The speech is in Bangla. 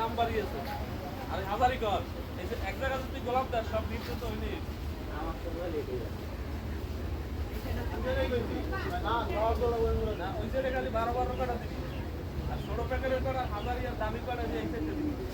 না বাড়িয়েছে আর হাজারি কর। এই যে এক জায়গায় যদি গোলাপ দেয়, সব নিচ্ছে তো হয়নি। ওই সাইডে খালি বারো বারো কাটা দিবি। আর ছোট প্যাকেটের করা হাজারি আর দামি কটা যে এই দিবি।